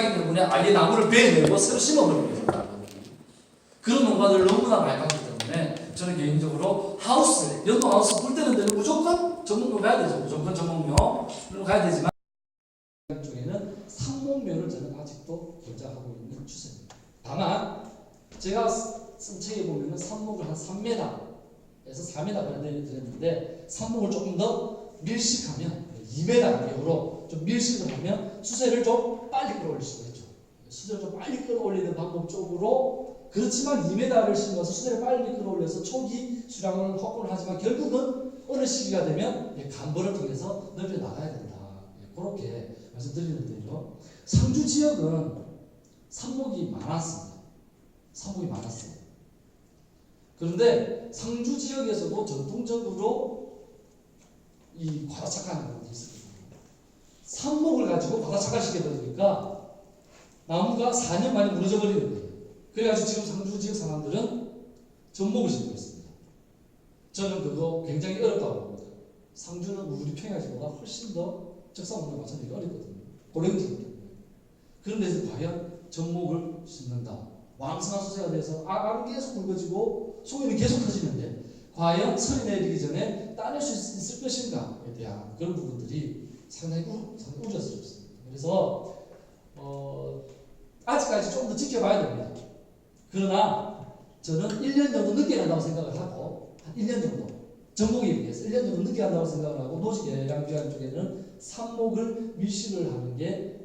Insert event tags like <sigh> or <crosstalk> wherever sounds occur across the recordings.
못하기 때문에 아예 나무를 베내고 새로 심어버리는 거죠. 그런 농가들 너무나 많이 봤기 때문에 저는 개인적으로 하우스, 연동 하우스 볼 때는 되는 무조건 전문로 가야 되죠. 무조건 전문묘로 가야 되지만 쪽에는 상목묘를 저는 아직도 권장하고 있는 추세입니다. 다만 제가 쓴 책에 보면은 상목을 한 3m에서 4m 가량 드렸는데 상목을 조금 더 밀식하면 2m 간격으로 좀 밀식을 하면 수세를 좀 빨리 끌어올릴 수가 있죠. 수세를 좀 빨리 끌어올리는 방법 쪽으로 그렇지만 2m를 심어서 수세를 빨리 끌어올려서 초기 수량을 확보를 하지만 결국은 어느 시기가 되면 예, 간벌을 통해서 넓혀 나가야 된다. 예, 그렇게 말씀드리는데요. 상주 지역은 산목이 많았습니다. 산목이 많았어요. 그런데 상주 지역에서도 전통적으로 이 과다착하는 것이 있습니다. 가지고 과다착화시켜 버리니까 나무가 4년 만에 무너져 버리는 거예요. 그래가지고 지금 상주 지역 사람들은 전목을 심고 있습니다. 저는 그거 굉장히 어렵다고 봅니다. 상주는 우리 평야지보다 훨씬 더 적상원과 마찬가지로 어렵거든요. 고령지기 때문에. 그런 데서 과연 전목을 심는다. 왕성한 수세가 돼서 아, 알은 계속 굵어지고 소금이 계속 터지는데 과연 설이 내리기 전에 따낼 수 있- 있을 것인가에 대한 그런 부분들이 상당히 우, 우려스럽습니다. 그래서 어, 아직까지 좀 더 지켜봐야 됩니다. 그러나 저는 1년 정도 늦게 간다고 생각을 하고 한 1년 정도 전목에 비해서 1년 정도 늦게 한다고 생각을 하고 노지개량 기관 쪽에는 삽목을 밀식을 하는 게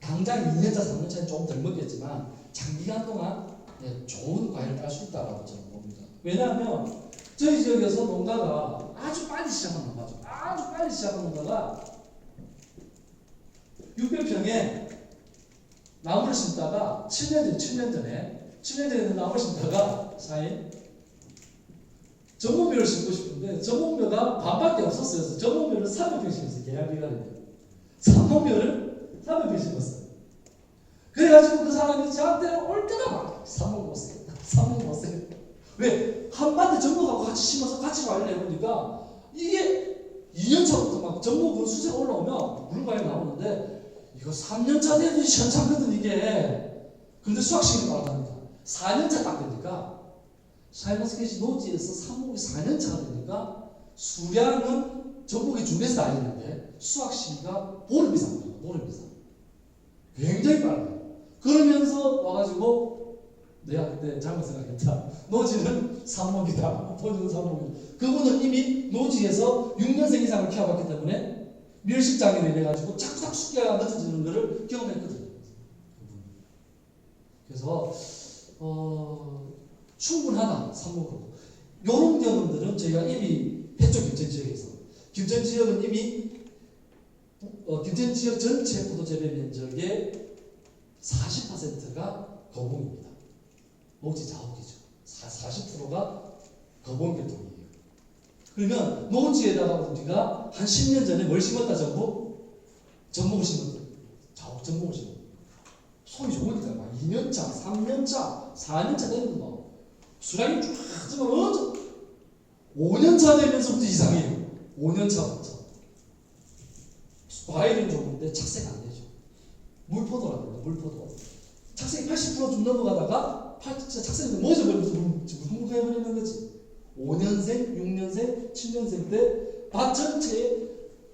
당장 2년차, 3년차는 조금 덜 먹겠지만 장기간 동안 네, 좋은 과일을 딸 수 있다라고 저는 봅니다. 왜냐하면 저희 지역에서 농가가 아주 빨리 시작한 농가죠. 아주 빨리 시작한 농가가 600평에 나무를 심다가 7년 전에 7년 전에 7년 전에 나무를 심다가 사인 전문묘를 심고 싶은데 전문묘가 반밖에 없었어요. 전문묘를 300평 심었어요. 되요 300평을 300평 심었어요. 그래가지고 그 사람이 저한테 올 때마다 3번 보세요. 3번 보세요. 왜? 한반대 전목하고 같이 심어서 같이 관리를 해보니까 이게 2년차부터 막 전목은 수세가 올라오면 물과일 나오는데 이거 3년차 돼도 현찮거든 이게. 근데 수학식이 나왔답니다. 4년차 딱 되니까 샤이머스켓이 노지에서 산목이 4년차가 되니까 수량은 전목이 중에서 다니는데 수학 시기가 보름 이상 걸려요. 보름 이상. 굉장히 빨라요. 그러면서 와가지고 내가 그때 잘못 생각했다. 노지는 산목이다. 본인은 산목이다. 그분은 이미 노지에서 6년생 이상을 키워봤기 때문에 밀식장애를 이래가지고 자꾸자꾸 숙기가 늦어지는 것을 경험했거든요. 그래서 어, 충분하다 산목으로. 이런 경험들은 저희가 이미 했죠 김천 지역에서. 김천 지역은 이미 어, 김천 지역 전체 포도 재배 면적의 40%가 거봉입니다. 목지 자옥이죠. 40%가 거봉 계통이에요. 그러면 노지에다가 우리가 한 10년 전에 뭘 심었다 전부 전목을 심었다. 자옥 전목을 심었다. 소위 좋으니까 막 2년차, 3년차, 4년차 되는 거 수량이 쫙 지금 어저 5년차 되면서부터 이상해요. 5년차부터. 과일은 좋은데 착색 안 되죠. 물포도라고 해요. 물포도. 착색이 80%좀 넘어가다가 80, 착색이 멎어버리면서 뭉뭉해 버리는 거지. 5년생, 6년생, 7년생 때밭 전체에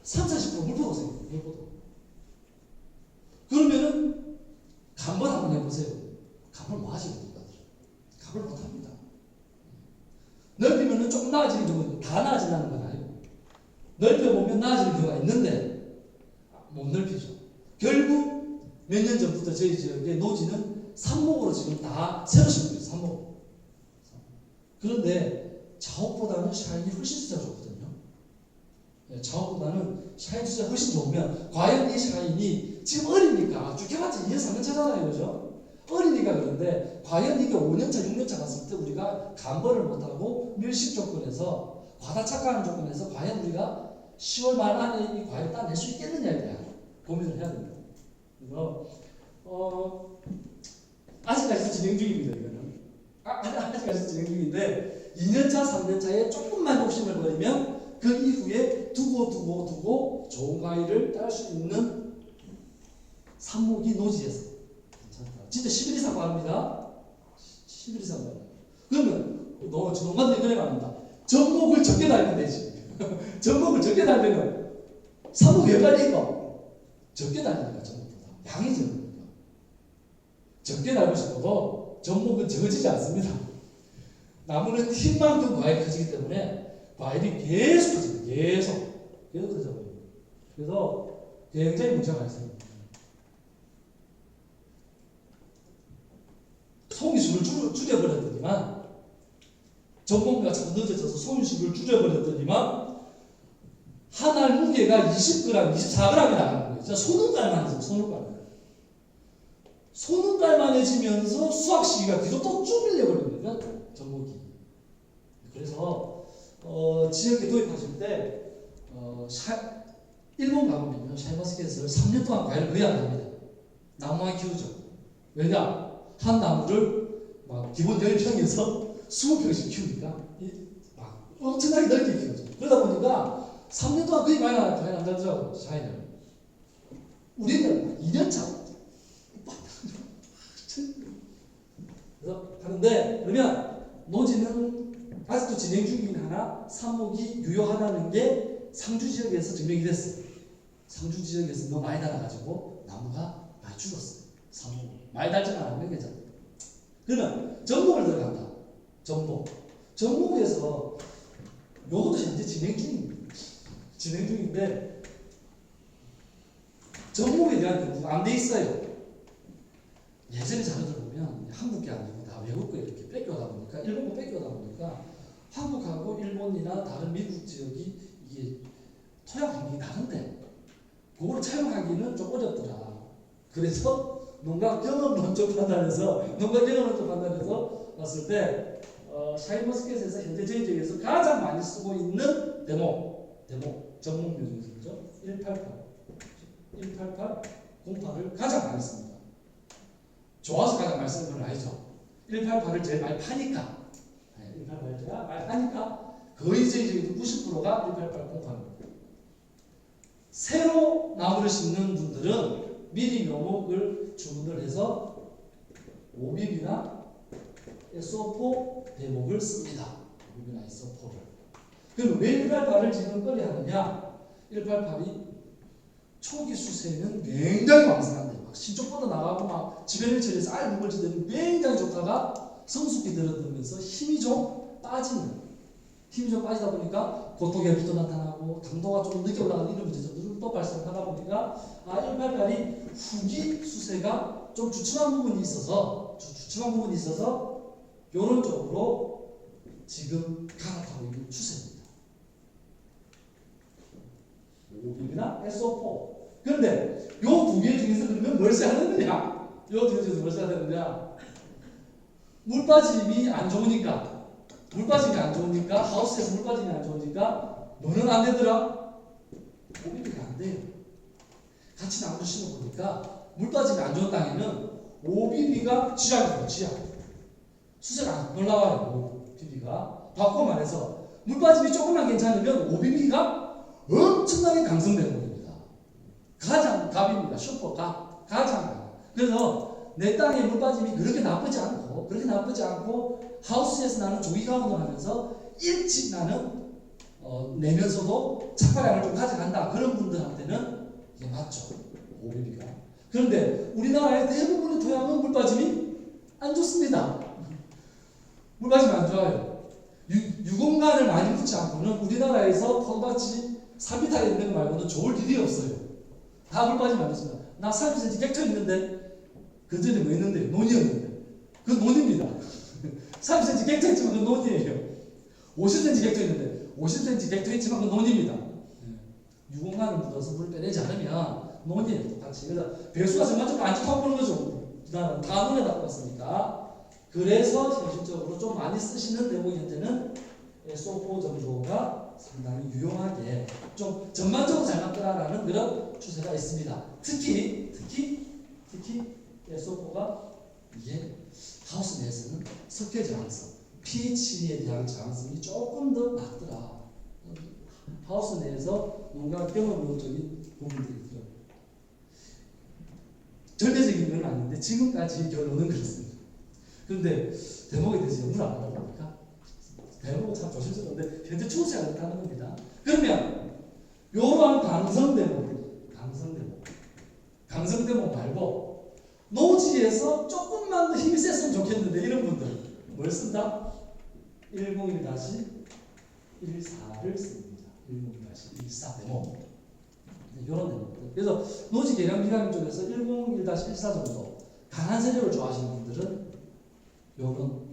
3, 40% 물포도 생겨요. 물포도. 그러면은 간벌 한번 해보세요. 간벌 뭐 하지 못하더라. 간벌 못합니다. 넓히면은 조금 나아지는 경우는 다 나아진다는 건 아니고 넓혀보면 나아지는 경우가 있는데 못 넓히죠. 결국 몇 년 전부터 저희 지역의 노지는 삽목으로 지금 다 새로 심고 있어요. 삽목. 그런데 자옥보다는 샤인이 훨씬 수가 좋거든요. 네, 자옥보다는 샤인 수가 훨씬 좋으면 과연 이 샤인이 지금 어리니까 죽여봤자 2년 3년 차잖아요. 그죠? 어리니까 그런데 과연 이게 5년차 6년차 갔을 때 우리가 간벌을 못하고 밀식 조건에서 과다 착화하는 조건에서 과연 우리가 10월 말 안에 이 과일 따낼 수 있겠느냐에 대한 고민을 해야 됩니다. 그래서 어, 아직까지도 진행 중입니다. 이거는 아, 아, 아직까지도 진행 중인데 2년차 3년차에 조금만 욕심을 버리면 그 이후에 두고 두고 두고 좋은 과일을 딸 수 있는 삽목이 노지에서 괜찮다. 진짜 10일 이상 바릅니다. 10일 이상 바릅니다. 그러면 너 전문가들 그래 말합니다. 전목을 적게 달면 되지. <laughs> 전목을 적게 달면은 삽목이 왜 빨리까? 적게 달리니까 전목보다 양이 적으니까 적게 싶어도 전목은 적어지지 않습니다. 나무는 힘만큼 과일이 커지기 때문에 과일이 계속 커집니다. 계속 계속 커져 보여요. 그래서 굉장히 문제가 있습니다. 송이수를 줄, 줄여버렸더니만 전봉가 자꾸 늦어져서 송이수를 줄여버렸더니만 한 알 무게가 20g, 24g이 나가는 거예요. 진짜 손은깔만해져, 손은깔만. 손은깔만해지면서 수학 시기가 뒤로 또쭉 밀려버리는 거예요. 전목이. 그래서 어, 지역에 도입하실 때 어, 샤, 일본 가보면요 샤이머스켓을 3년 동안 과일을 거의 안 합니다. 나무만 키우죠. 왜냐? 한 나무를 막 기본 10평에서 20평씩 키우니까 이- 막 엄청나게 넓게 키우죠. 그러다 보니까 3년 동안 거의 많이 안, 자더라고요, 샤이는. 우리는 2년 차. 하는데 그러면 노지는 아직도 진행 중이긴 하나 삽목이 유효하다는 게 상주 지역에서 증명이 됐어요. 상주 지역에서 너무 많이 달아가지고 나무가 많이 죽었어요. 삽목 많이 달지 않으면 괜찮아. 그러면 전목을 들어간다. 전목. 전목에서 요것도 현재 진행 중입니다. 진행 중인데 전목에 대한 연구가 안 돼 있어요. 예전에 자료들 보면 한국 게 아니고 다 외국 거 이렇게 뺏겨다 보니까 일본 거 뺏겨다 보니까 한국하고 일본이나 다른 미국 지역이 이게 토양 환경이 다른데 그걸 차용하기는 좀 어렵더라. 그래서 농가 경험론적 판단에서 농가 경험론적 판단에서 봤을 때 어, 샤인머스켓에서 현재 저희 지역에서 가장 많이 쓰고 있는 데모 데모 전문명 중에서죠 188 188 08을 가장 많이 씁니다. 좋아서 가장 많이 쓰는 건 아니죠. 188을 제일 많이 파니까 188을 제일 많이 파니까 거의 지역에서 90%가 188 08입니다. 새로 나무를 심는 분들은 미리 묘목을 주문을 해서 오비비나 SO4 대목을 씁니다. 오비비나 SO4를. 그럼 왜 188을 지금 꺼려 하느냐? 188이 초기 수세는 굉장히 막 신쪽보다 나가고 막 지변을 처리해서 알 무거워지더니 굉장히 좋다가 성숙기 들어들면서 힘이 좀 빠지는 힘이 좀 빠지다 보니까 고토결핍도 나타나고 당도가 좀 늦게 올라가는 이런 문제점들은 또 발생하다 보니까 아 188이 후기 수세가 좀 주춤한 부분이 있어서 주, 주춤한 부분이 있어서 이런 쪽으로 지금 갈아타고 있는 추세입니다. 오빈이나 SO4 그런데 요 두 개 중에서 그러면 뭘 써야 되느냐? 요 두 개 중에서 뭘 써야 되느냐? 물 빠짐이 안 좋으니까 물 빠짐이 안 좋으니까 하우스에서 물 빠짐이 안 좋으니까 뭐는 안 되더라? 오비비가 안 돼요. 같이 나무 심어 보니까 물 빠짐이 안 좋은 땅에는 오비비가 쥐약이에요, 쥐약. 수세가 안 올라와요, 오비비가. 바꿔 말해서 물 빠짐이 조금만 괜찮으면 오비비가 엄청나게 강성되는 겁니다. 가장 갑입니다. 슈퍼 갑. 가장 갑. 그래서 내 땅에 물 빠짐이 그렇게 나쁘지 않고 그렇게 나쁘지 않고 하우스에서 나는 조기 가운을 하면서 일찍 나는 어, 내면서도 착화량을 좀 가져간다 그런 분들한테는 이게 맞죠 오비비가 그런데 우리나라의 대부분의 토양은 물 빠짐이 안 좋습니다 물 빠짐이 안 좋아요 유, 유공간을 많이 붙지 않고는 우리나라에서 포도밭이 3m에 있는 거 말고는 좋을 일이 없어요 다안 좋습니다. 나 30cm 객터 있는데 그 전에 뭐 있는데 논이었는데. 그 논입니다. 30cm 객터 있지만 그 논이에요. 50cm 객터 있는데 50cm 객터 있지만 그 논입니다. 유공간을 묻어서 물 빼내지 않으면 논이에요. 똑같이 그래서 배수가 좀안 좋다고 보는 거죠. 나는 다 논에 갖고 왔으니까 그래서 현실적으로 좀 많이 쓰시는 내용이 현재는 SO4 정도가 상당히 유용하게 좀 전반적으로 잘 맞더라라는 그런 추세가 있습니다. 특히 특히 특히 SO4가 이게 하우스 내에서는 석회 저항성, pH에 대한 저항성이 조금 더 낮더라. 하우스 내에서 뭔가 경험적인 부분들이 있더라고요. 절대적인 건 아닌데 지금까지 결론은 그렇습니다. 그런데 대목에 대해서 연구를 안 하다 보니까 대목은 참 조심스러운데 현재 추세가 그렇다는 겁니다. 그러면 이러한 강성 대목, 강성 대목 말고 노지에서 조금만 더 힘이 셌으면 좋겠는데 이런 분들 뭘 쓴다? 101-14를 씁니다. 101-14 대목. 네, 이런 대목들. 그래서 노지 개량 기관 쪽에서 101-14 정도 강한 세력을 좋아하시는 분들은 요런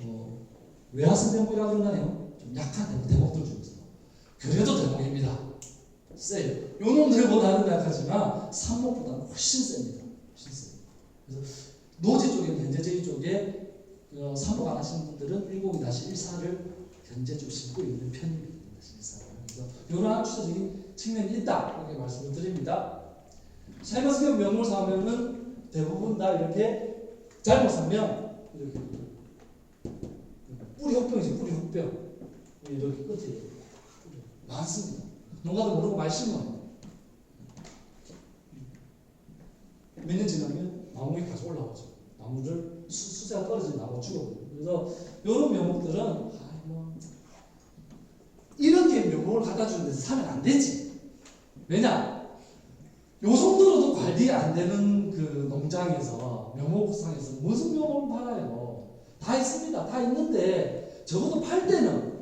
어, 외화성 대목이라 그러나요? 좀 약한 대목, 대목들 중에서 그래도 대목입니다. 세요. 요 놈들보다는 약하지만 삼목보다는 훨씬 셉니다. 훨씬 셉니다. 그래서 노지 쪽에 현재적인 쪽에 어, 삼목 안 하시는 분들은 102-14를 현재 좀 싣고 있는 편입니다. 14를. 그래서 이러한 추세적인 측면이 있다 이렇게 말씀을 드립니다. 샤이버스경 명을 사면은 대부분 다 이렇게 잘못 사면 이렇게 뿌리 혹병이지 뿌리 혹병 이렇게 끝에 많습니다. 농가도 모르고 심어요. 몇년 지나면 나무가 다시 올라오죠. 나무를 수, 수세가 떨어진 나무 죽어버려요. 그래서 이런 묘목들은 아, 뭐 이렇게 묘목을 갖다 주는 데서 사면 안 되지. 왜냐? 요 정도로도 관리 안 되는 그 농장에서 묘목상에서 무슨 묘목을 팔아요? 다 있습니다. 다 있는데 적어도 팔 때는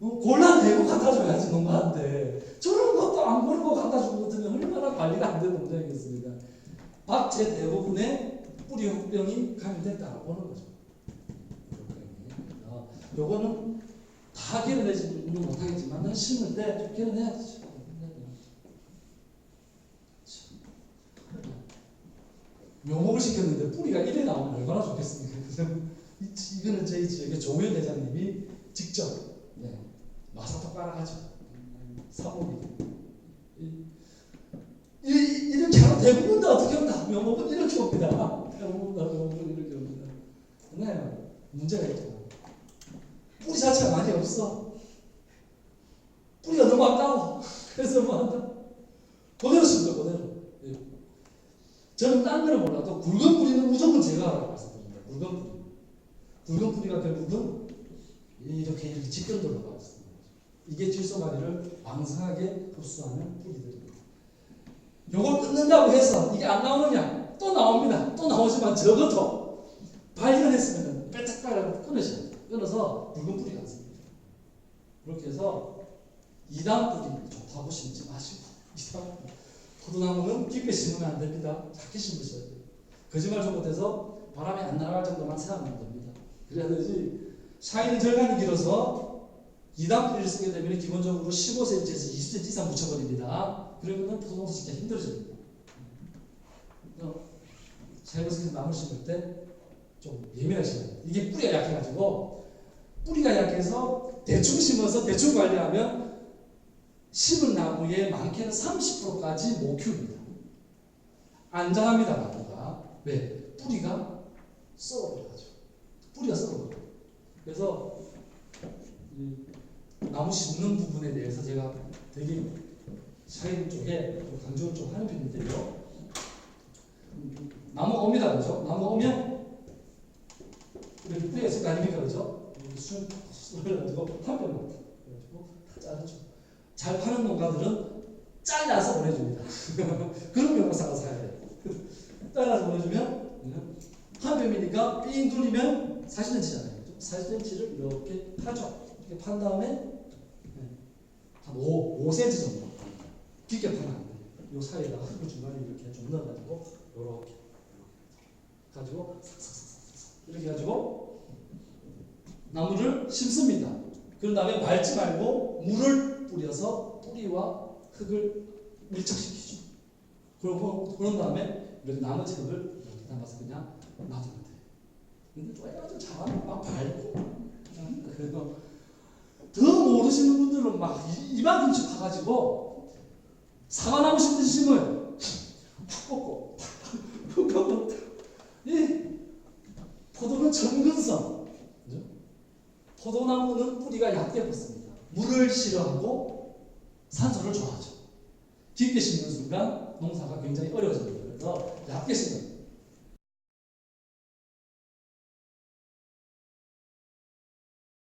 골라내고 갖다 줘야지 농가한테 저런 것도 안 고르고 갖다 같으면 얼마나 관리가 안 되는 농장이겠습니까? 박제 대부분의 뿌리 혹병이 감염됐다고 보는 거죠. 요거는 다 개는내지는 못하겠지만 심을 때좀 개는해야 되죠. 묘목을 시켰는데 뿌리가 이래 나오면 얼마나 좋겠습니까? <laughs> 이거는 저희 지역의 조현 대장님이 직접 네, 마사토 깔아가지고 사목이 이, 이, 이렇게 하면 대부분 다 어떻게 합니다. 묘목은 이렇게 옵니다. 대부분 다 묘목은 이렇게 옵니다. 네, 문제가 있죠. 뿌리 자체가 많이 없어. 뿌리가 너무 아까워. <laughs> 그래서 뭐 한다? 그대로 씁니다, 그대로. 예. 저는 딴 거는 몰라도 굵은 뿌리는 무조건 제거하라고 말씀드립니다. 굵은 뿌리. 굵은 뿌리가 결국은 이렇게 이렇게 직결 들어가 있습니다. 이게 질소 관리를 왕성하게 흡수하는 뿌리들입니다. 요걸 끊는다고 해서 이게 안 나오느냐? 또 나옵니다. 또 나오지만 적어도 발견했으면 빼짝 빨고 끊으셔야 돼요. 끊어서 붉은 뿌리가 있습니다. 그렇게 해서 이단 뿌리 좋다고 심지 마시고 이단 뿌리. 포도나무는 깊게 심으면 안 됩니다. 작게 심으셔야 돼요. 거짓말 좀 못해서 바람이 안 나갈 정도만 생각하면 됩니다. 그래야 되지. 샤인이 절간이 길어서 2단 뿌리를 쓰게 되면 기본적으로 15cm에서 20cm 이상 묻혀버립니다. 그러면 포도농사 진짜 힘들어집니다. 샤이버스에서 나무 심을 때 좀 예민하시면 돼요. 이게 뿌리가 약해가지고 뿌리가 약해서 대충 심어서 대충 관리하면 심은 나무의 많게는 30%까지 못 키웁니다. 안전합니다, 나무가. 왜? 뿌리가 썩어버려가지고. 뿌리가 썩어버려요. 그래서 이 나무 심는 부분에 대해서 제가 되게 샤인 쪽에 좀 강조를 좀 하는 편인데요. 나무 옵니다, 그죠? 나무 오면 이렇게 거 아닙니까, 그죠? 이렇게 술, 술을 가지고 한병 먹고, 그래가지고 다 자르죠. 잘 파는 농가들은 잘라서 보내줍니다. <laughs> 그런 명사가 사야 돼요. <laughs> 잘라서 보내주면 한 병이니까 삥 돌리면 40cm잖아요. 40cm를 이렇게 파죠. 이렇게 판 다음에 네, 한 5, 5cm 정도 깊게 파면 안 돼요. 요 사이에다가 흙을 중간에 이렇게 좀 넣어가지고 요렇게 가지고 이렇게 가지고 나무를 심습니다. 그런 다음에 밟지 말고 물을 뿌려서 뿌리와 흙을 밀착시키죠. 그러고 그런 다음에 이렇게 나머지 흙을 이렇게 담아서 그냥 놔두면 돼요. 근데 쪼개가지고 자만 막 밟고 그냥 그래서 더 모르시는 분들은 막 이- 이만큼씩 가가지고 사과나무 심어요. 팍 꺾고 팍 꺾고 이 포도는 정근성? 포도나무는 뿌리가 얕게 붙습니다. 물을 싫어하고 산소를 좋아하죠. 깊게 심는 순간 농사가 굉장히 어려워집니다. 그래서 얕게 쓰는